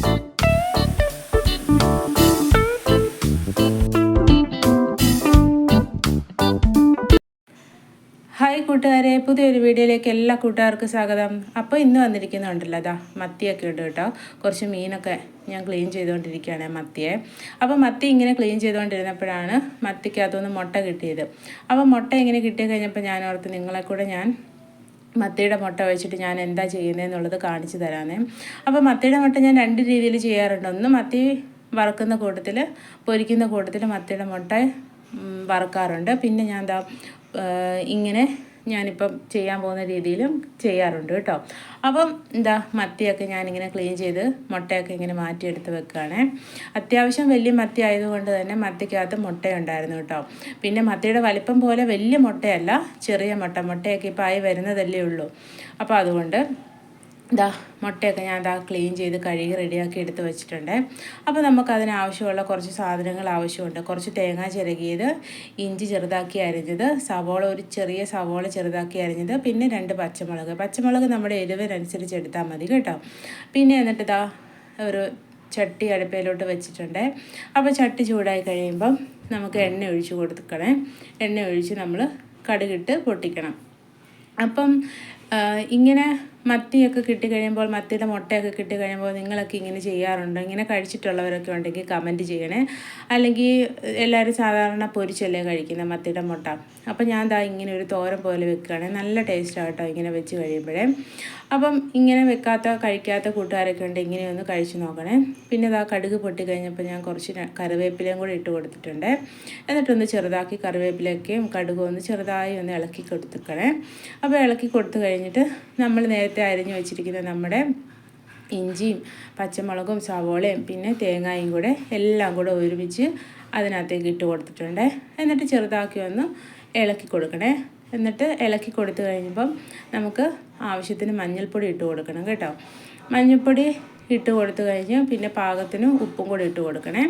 Hi കൂട്ടുകാരെ. പുതിയൊരു വീഡിയോയിലേക്ക് എല്ലാ കൂട്ടുകാർക്കും സ്വാഗതം. അപ്പോൾ ഇന്ന് വന്നിരിക്കുന്നുണ്ടല്ലോ അതാ മത്തിയൊക്കെ ഉണ്ട് കേട്ടോ. കുറച്ച് മീനൊക്കെ ഞാൻ ക്ലീൻ ചെയ്തുകൊണ്ടിരിക്കുകയാണ് മത്തിയെ. അപ്പോൾ മത്തി ഇങ്ങനെ ക്ലീൻ ചെയ്തുകൊണ്ടിരുന്നപ്പോഴാണ് മത്തിക്കകത്തുനിന്ന് മുട്ട കിട്ടിയത്. അപ്പോൾ മുട്ട ഇങ്ങനെ കിട്ടി കഴിഞ്ഞപ്പോൾ ഞാൻ ഓർത്ത് നിങ്ങളെ കൂടെ ഞാൻ മത്തിയുടെ മുട്ട വെച്ചിട്ട് ഞാൻ എന്താ ചെയ്യുന്നതെന്നുള്ളത് കാണിച്ചു തരാമേ. അപ്പോൾ മത്തിയുടെ മുട്ട ഞാൻ രണ്ട് രീതിയിൽ ചെയ്യാറുണ്ട്. ഒന്ന് മത്തി വറുക്കുന്ന കൂട്ടത്തിൽ പൊരിക്കുന്ന കൂട്ടത്തിൽ മത്തിയുടെ മുട്ട വറുക്കാറുണ്ട്. പിന്നെ ഞാൻ എന്താ ഇങ്ങനെ ഞാനിപ്പം ചെയ്യാൻ പോകുന്ന രീതിയിലും ചെയ്യാറുണ്ട് കേട്ടോ. അപ്പം എന്താ മത്തിയൊക്കെ ഞാനിങ്ങനെ ക്ലീൻ ചെയ്ത് മുട്ടയൊക്കെ ഇങ്ങനെ മാറ്റിയെടുത്ത് വെക്കുകയാണേ. അത്യാവശ്യം വലിയ മത്തി ആയതുകൊണ്ട് തന്നെ മത്തിക്കകത്ത് മുട്ടയുണ്ടായിരുന്നു കേട്ടോ. പിന്നെ മത്തിയുടെ വലിപ്പം പോലെ വലിയ മുട്ടയല്ല ചെറിയ മുട്ട. മുട്ടയൊക്കെ ഇപ്പോൾ ആയി വരുന്നതല്ലേ ഉള്ളൂ. അപ്പോൾ അതുകൊണ്ട് ഇതാ മുട്ടയൊക്കെ ഞാൻ ഇതാ ക്ലീൻ ചെയ്ത് കഴുകി റെഡിയാക്കി എടുത്ത് വെച്ചിട്ടുണ്ട്. അപ്പോൾ നമുക്ക് അതിനാവശ്യമുള്ള കുറച്ച് സാധനങ്ങൾ ആവശ്യമുണ്ട്. കുറച്ച് തേങ്ങ ചിരകിയത് ഇഞ്ചി ചെറുതാക്കി അരിഞ്ഞത് സവോള ഒരു ചെറിയ സവോള ചെറുതാക്കി അരിഞ്ഞത് പിന്നെ രണ്ട് പച്ചമുളക്. പച്ചമുളക് നമ്മുടെ എരിവിനനുസരിച്ച് എടുത്താൽ മതി കേട്ടോ. പിന്നെ എന്നിട്ട് ഇതാ ഒരു ചട്ടി അടുപ്പയിലോട്ട് വെച്ചിട്ടുണ്ട്. അപ്പോൾ ചട്ടി ചൂടായി കഴിയുമ്പം നമുക്ക് എണ്ണ ഒഴിച്ച് കൊടുക്കണേ. എണ്ണ ഒഴിച്ച് നമ്മൾ കടുകിട്ട് പൊട്ടിക്കണം. അപ്പം ഇങ്ങനെ മത്തിയൊക്കെ കിട്ടിക്കഴിയുമ്പോൾ മത്തിയുടെ മുട്ടയൊക്കെ കിട്ടിക്കഴിയുമ്പോൾ നിങ്ങളൊക്കെ ഇങ്ങനെ ചെയ്യാറുണ്ടോ? ഇങ്ങനെ കഴിച്ചിട്ടുള്ളവരൊക്കെ ഉണ്ടെങ്കിൽ കമന്റ് ചെയ്യണേ. അല്ലെങ്കിൽ എല്ലാവരും സാധാരണ പൊരിച്ചല്ലേ കഴിക്കുന്നത് മത്തിയുടെ മുട്ട? അപ്പം ഞാൻ ദാ ഇങ്ങനെ ഒരു തോരൻ പോലെ വെക്കുകയാണ്. നല്ല ടേസ്റ്റാണ് കേട്ടോ ഇങ്ങനെ വെച്ച് കഴിയുമ്പോഴേ. അപ്പം ഇങ്ങനെ വെക്കാത്ത കഴിക്കാത്ത കൂട്ടുകാരൊക്കെ ഉണ്ട് ഇങ്ങനെ ഒന്ന് കഴിച്ച് നോക്കണേ. പിന്നെ ഇതാ കടുക് പൊട്ടി കഴിഞ്ഞപ്പോൾ ഞാൻ കുറച്ച് കറിവേപ്പിലയും കൂടി ഇട്ട് കൊടുത്തിട്ടുണ്ട്. എന്നിട്ടൊന്ന് ചെറുതാക്കി കറിവേപ്പിലയൊക്കെയും കടുകും ഒന്ന് ചെറുതായി ഒന്ന് ഇളക്കി കൊടുത്തിക്കണേ അപ്പോൾ ഇളക്കി കൊടുത്തു കഴിഞ്ഞിട്ട് നമ്മൾ നേരത്തെ അരിഞ്ഞു വെച്ചിരിക്കുന്ന നമ്മുടെ ഇഞ്ചിയും പച്ചമുളകും സവോളയും പിന്നെ തേങ്ങയും കൂടെ എല്ലാം കൂടെ ഒരുമിച്ച് അതിനകത്തേക്ക് ഇട്ട് കൊടുത്തിട്ടുണ്ട്. എന്നിട്ട് ചെറുതാക്കി ഒന്ന് ഇളക്കി കൊടുക്കണേ. എന്നിട്ട് ഇളക്കി കൊടുത്തു കഴിയുമ്പം നമുക്ക് ആവശ്യത്തിന് മഞ്ഞൾപ്പൊടി ഇട്ട് കൊടുക്കണം കേട്ടോ. മഞ്ഞൾപ്പൊടി ഇട്ട് കൊടുത്തു കഴിഞ്ഞ് പിന്നെ പാകത്തിന് ഉപ്പും കൂടി ഇട്ട് കൊടുക്കണേ.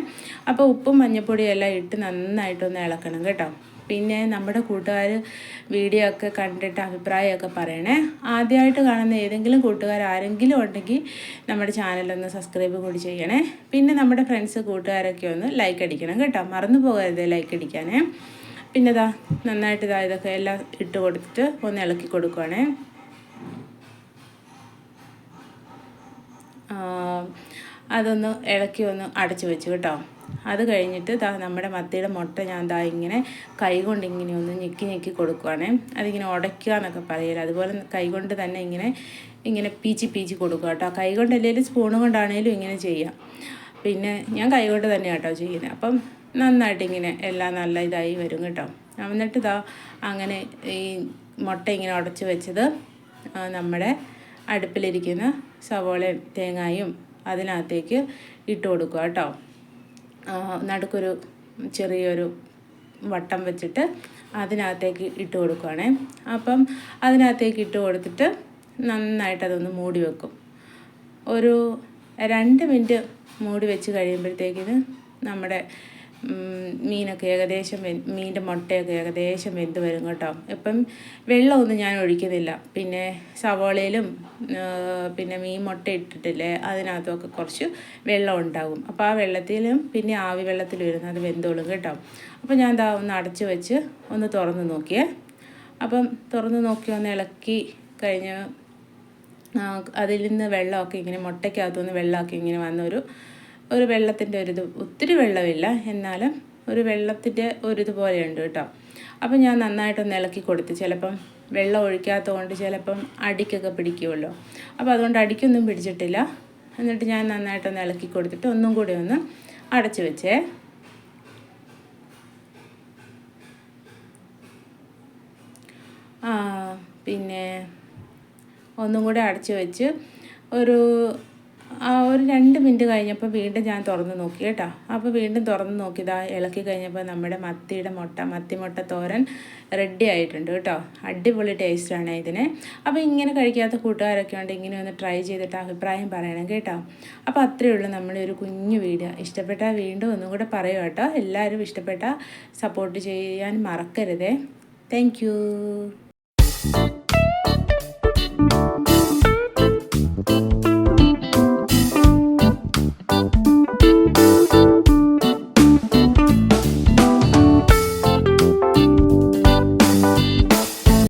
അപ്പോൾ ഉപ്പും മഞ്ഞൾപ്പൊടിയും എല്ലാം ഇട്ട് നന്നായിട്ടൊന്ന് ഇളക്കണം കേട്ടോ. പിന്നെ നമ്മുടെ കൂട്ടുകാർ വീഡിയോ ഒക്കെ കണ്ടിട്ട് അഭിപ്രായമൊക്കെ പറയണേ. ആദ്യമായിട്ട് കാണുന്ന ഏതെങ്കിലും കൂട്ടുകാർ ആരെങ്കിലും ഉണ്ടെങ്കിൽ നമ്മുടെ ചാനലൊന്ന് സബ്സ്ക്രൈബ് കൂടി ചെയ്യണേ. പിന്നെ നമ്മുടെ ഫ്രണ്ട്സ് കൂട്ടുകാരൊക്കെ ഒന്ന് ലൈക്ക് അടിക്കണം കേട്ടോ. മറന്നു പോകരുത് ലൈക്ക് അടിക്കാനേ. പിന്നെ ഇതാ നന്നായിട്ട് ഇതാ ഇതൊക്കെ എല്ലാം ഇട്ട് കൊടുത്തിട്ട് ഒന്ന് ഇളക്കി കൊടുക്കുവാണേ. അതൊന്ന് ഇളക്കി ഒന്ന് അടച്ചു വെച്ചു കേട്ടോ. അത് കഴിഞ്ഞിട്ട് ദാ നമ്മുടെ മത്തിയുടെ മുട്ട ഞാൻ ദാ ഇങ്ങനെ കൈകൊണ്ട് ഇങ്ങനെ ഒന്ന് ഞെക്കി ഞെക്കി കൊടുക്കുവാണേ. അതിങ്ങനെ ഉടയ്ക്കുക എന്നൊക്കെ പറയില്ല അതുപോലെ കൈകൊണ്ട് തന്നെ ഇങ്ങനെ ഇങ്ങനെ പീച്ചി പീച്ചി കൊടുക്കുക കേട്ടോ. കൈകൊണ്ട് കൊണ്ടല്ലേലും സ്പൂൺ കൊണ്ടാണേലും ഇങ്ങനെ ചെയ്യാം. പിന്നെ ഞാൻ കൈകൊണ്ട് തന്നെ കേട്ടോ ചെയ്യുന്നത് അപ്പം നന്നായിട്ട് ഇങ്ങനെ എല്ലാം നല്ല ഇതായി വരും കേട്ടോ. എന്നിട്ട് ഇതാ അങ്ങനെ ഈ മുട്ട ഇങ്ങനെ ഉടച്ച് വെച്ചത് നമ്മുടെ അടുപ്പിലിരിക്കുന്ന സവോളയും തേങ്ങായും അതിനകത്തേക്ക് ഇട്ട് കൊടുക്കുക കേട്ടോ. നടുക്കൊരു ചെറിയൊരു വട്ടം വെച്ചിട്ട് അതിനകത്തേക്ക് ഇട്ട് കൊടുക്കുവാണേ. അപ്പം അതിനകത്തേക്ക് ഇട്ട് കൊടുത്തിട്ട് നന്നായിട്ട് അതൊന്ന് മൂടി വെക്കും. ഒരു രണ്ട് മിനിറ്റ് മൂടി വെച്ച് കഴിയുമ്പോഴത്തേക്കിന് നമ്മുടെ മീനൊക്കെ ഏകദേശം മീന്റെ മുട്ടയൊക്കെ ഏകദേശം വെന്ത് വരും കേട്ടോ. ഇപ്പം വെള്ളമൊന്നും ഞാൻ ഒഴിക്കുന്നില്ല. പിന്നെ സവോളയിലും പിന്നെ മീൻ മുട്ട ഇട്ടിട്ടില്ലേ അതിനകത്തൊക്കെ കുറച്ച് വെള്ളം ഉണ്ടാകും. അപ്പോൾ ആ വെള്ളത്തിലും പിന്നെ ആവി വെള്ളത്തിലും ഇരുന്ന് അത് വെന്തോളും കേട്ടോ. അപ്പോൾ ഞാൻ ദാ ഒന്ന് അടച്ച് വെച്ച് ഒന്ന് തുറന്ന് നോക്കിയേ. അപ്പം തുറന്ന് നോക്കി ഒന്ന് ഇളക്കി കഴിഞ്ഞ് അതിൽ നിന്ന് വെള്ളമൊക്കെ ഇങ്ങനെ മുട്ടയ്ക്കകത്തുനിന്ന് വെള്ളമൊക്കെ ഇങ്ങനെ വന്നൊരു ഒരു വെള്ളത്തിന്റെ ഒരു ഒത്തിരി വെള്ളമില്ല. എന്നാലും ഒരു വെള്ളത്തിന്റെ ഒരിതുപോലെ ഉണ്ട് കേട്ടോ. അപ്പം ഞാൻ നന്നായിട്ടൊന്ന് ഇളക്കി കൊടുത്ത് ചിലപ്പം വെള്ളം ഒഴിക്കാത്തത് കൊണ്ട് ചിലപ്പം അടിക്കൊക്കെ പിടിക്കുമല്ലോ. അപ്പോൾ അതുകൊണ്ട് അടിക്കൊന്നും പിടിച്ചിട്ടില്ല. എന്നിട്ട് ഞാൻ നന്നായിട്ടൊന്ന് ഇളക്കി കൊടുത്തിട്ട് ഒന്നും കൂടി ഒന്ന് അടച്ചു വെച്ചേ. പിന്നെ ഒന്നും കൂടി അടച്ച് വെച്ച് ഒരു ഒരു രണ്ട് മിനിറ്റ് കഴിഞ്ഞപ്പോൾ വീണ്ടും ഞാൻ തുറന്ന് നോക്കി കേട്ടോ. അപ്പോൾ വീണ്ടും തുറന്ന് നോക്കിയതാ ഇളക്കി കഴിഞ്ഞപ്പോൾ നമ്മുടെ മത്തിയുടെ മുട്ട മത്തി മുട്ട തോരൻ റെഡി ആയിട്ടുണ്ട് കേട്ടോ. അടിപൊളി ടേസ്റ്റാണ് ഇതിന്. അപ്പോൾ ഇങ്ങനെ കഴിക്കാത്ത കൂട്ടുകാരൊക്കെ ഉണ്ട് ഇങ്ങനെ ഒന്ന് ട്രൈ ചെയ്തിട്ട് അഭിപ്രായം പറയണം കേട്ടോ. അപ്പോൾ അത്രയേ ഉള്ളൂ നമ്മുടെ ഒരു കുഞ്ഞു വീഡിയോ. ഇഷ്ടപ്പെട്ടാൽ വീണ്ടും ഒന്നും കൂടെ പറയുക കേട്ടോ. എല്ലാവരും ഇഷ്ടപ്പെട്ട സപ്പോർട്ട് ചെയ്യാൻ മറക്കരുതേ. താങ്ക്